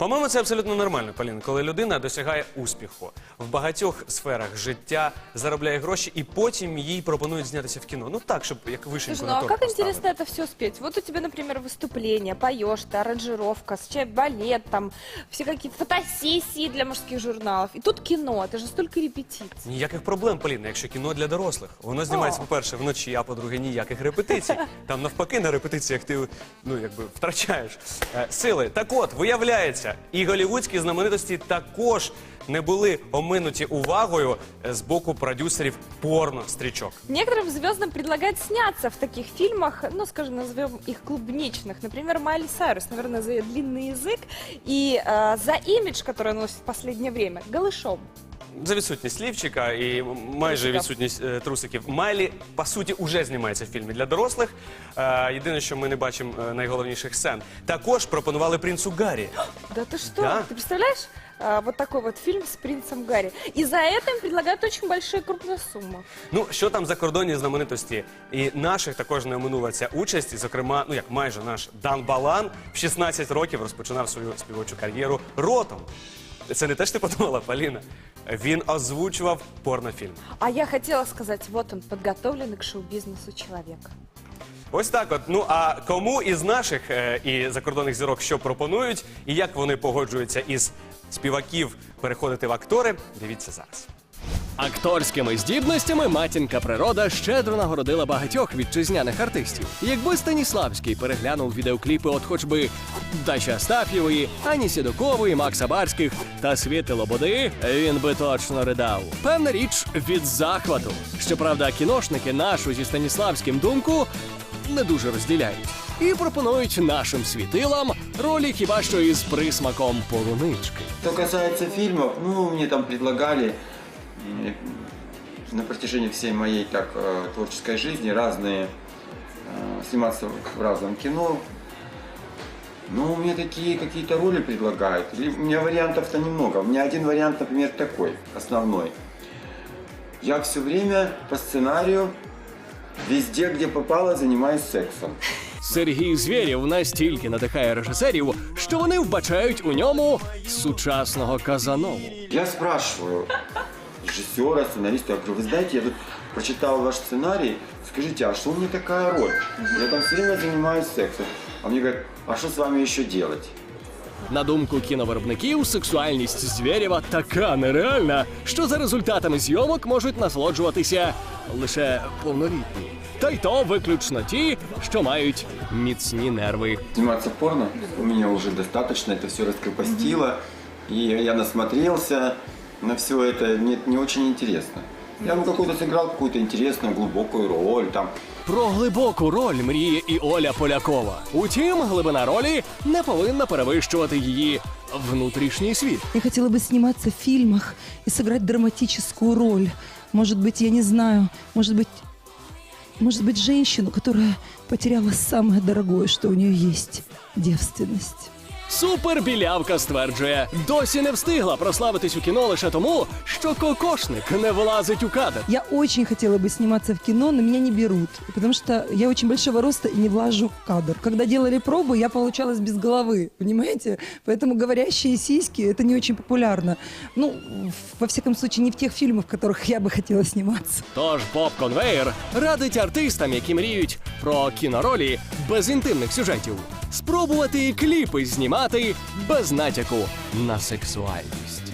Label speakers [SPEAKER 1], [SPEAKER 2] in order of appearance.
[SPEAKER 1] По-моєму, це абсолютно нормально, Полін, коли людина досягає успіху в багатьох сферах життя, заробляє гроші, і потім їй пропонують знятися в кіно. Ну так, щоб як вишеньку
[SPEAKER 2] Слушай, ну
[SPEAKER 1] на
[SPEAKER 2] а
[SPEAKER 1] торт
[SPEAKER 2] как
[SPEAKER 1] поставити.
[SPEAKER 2] интересно это все успеть? Вот у тебя, например, выступление, поешь ты, аранжировка, сейчас балет, там все какие-то фотосессии для мужских журналов. И тут кино, это же столько репетиций.
[SPEAKER 1] Ніяких проблем, Поліна, якщо кіно для дорослих. Воно знімається,
[SPEAKER 2] О.
[SPEAKER 1] по-перше, вночі, а по-друге, ніяких репетицій. Там навпаки на репетиціях ти ну, якби, втрачаєш е, сили. Так от, виявляється, і голівудські знаменитості також не були оминуті увагою е, з боку продюсерів порно-стрічок.
[SPEAKER 2] Некоторым звездам предлагают сняться в таких фильмах, ну, скажем, назовем их клубничных. Например, Майли Сайрус, наверное, за ее длинный язык и э, за имидж, который она носит в последнее время, голышом.
[SPEAKER 1] За відсутність лівчика і майже
[SPEAKER 2] Трусиків.
[SPEAKER 1] відсутність е, трусиків. Майлі, по суті, уже знімається в фільмі для дорослих. Е, єдине, що ми не бачимо е, найголовніших сцен. Також пропонували принцу Гаррі.
[SPEAKER 2] Да ты что?
[SPEAKER 1] Да.
[SPEAKER 2] Ты представляешь? А, вот такой вот фильм с принцем Гарри. И за это им предлагают очень большие крупные суммы.
[SPEAKER 1] Ну, що там за кордонні знаменитості? І наших також не оминула ця участь. І, зокрема, ну як майже наш Дан Балан в 16 років розпочинав свою співочу кар'єру ротом. Це не те, що ти подумала, Поліна. Він озвучував порнофільм.
[SPEAKER 2] А я хотела сказать, вот он, подготовленный к шоу-бизнесу человек.
[SPEAKER 1] Ось так от. Ну а кому із наших е, і закордонних зірок що пропонують, і як вони погоджуються із співаків переходити в актори, дивіться зараз.
[SPEAKER 3] Акторськими здібностями матінка природа щедро нагородила багатьох вітчизняних артистів. Якби Станіславський переглянув відеокліпи от хоч би Дачі Астаф'євої, Ані Сідокової, Макса Барських та Світи Лободи, він би точно ридав. Певна річ від захвату. Щоправда, кіношники нашу зі Станіславським думку не дуже розділяють. І пропонують нашим світилам ролі хіба що із присмаком полунички.
[SPEAKER 4] Что касается фильмов, ну, мне там предлагали на протяжении всей моей так э, творческой жизни разные э, сниматься в разном кино. Ну, мне такие какие-то роли предлагают. Или у меня вариантов-то немного. У меня один вариант, например, такой, основной. Я все время по сценарию везде, где попало, занимаюсь сексом.
[SPEAKER 3] Сергій Звєрєв настільки надихає режисерів, що вони вбачають у ньому сучасного Казанову.
[SPEAKER 4] Я спрашиваю режиссера, сценариста, я говорю, вы знаете, я тут прочитал ваш сценарий, скажите, а что у меня такая роль? Я там все время занимаюсь сексом. А мне говорят, а что с вами еще делать?
[SPEAKER 3] На думку кіновиробників, сексуальність Звєрєва така нереальна, що за результатами зйомок можуть насолоджуватися лише повнолітні. Та й то виключно ті, що мають міцні нерви.
[SPEAKER 4] Сниматься в порно у меня уже достаточно, это все раскрепостило. И я насмотрелся на все это, мне это не очень интересно. Я ну какую-то сыграл какую-то интересную, глубокую роль, там,
[SPEAKER 3] Про глибоку роль мріє і Оля Полякова. Утім, глибина ролі не повинна перевищувати її внутрішній світ.
[SPEAKER 5] Я хотела бы сниматься в фильмах и сыграть драматическую роль. Может быть, я не знаю, может быть, может быть, женщину, которая потеряла самое дорогое, что у нее есть – девственность.
[SPEAKER 3] Супербілявка стверджує, досі не встигла прославитись у кіно лише тому, що кокошник не влазить у кадр.
[SPEAKER 5] Я очень хотела бы сниматься в кино, но меня не берут, потому что я очень большого роста и не влажу в кадр. Когда делали пробу, я получалась без головы, понимаете? Поэтому говорящие сиськи – это не очень популярно. Ну, в- во всяком случае, не в тех фильмах, в которых я бы хотела сниматься.
[SPEAKER 3] Тож Боб Конвейер радить артистам, які мріють про кіноролі без інтимних сюжетів, спробувати кліпи знімати без натяку на сексуальність.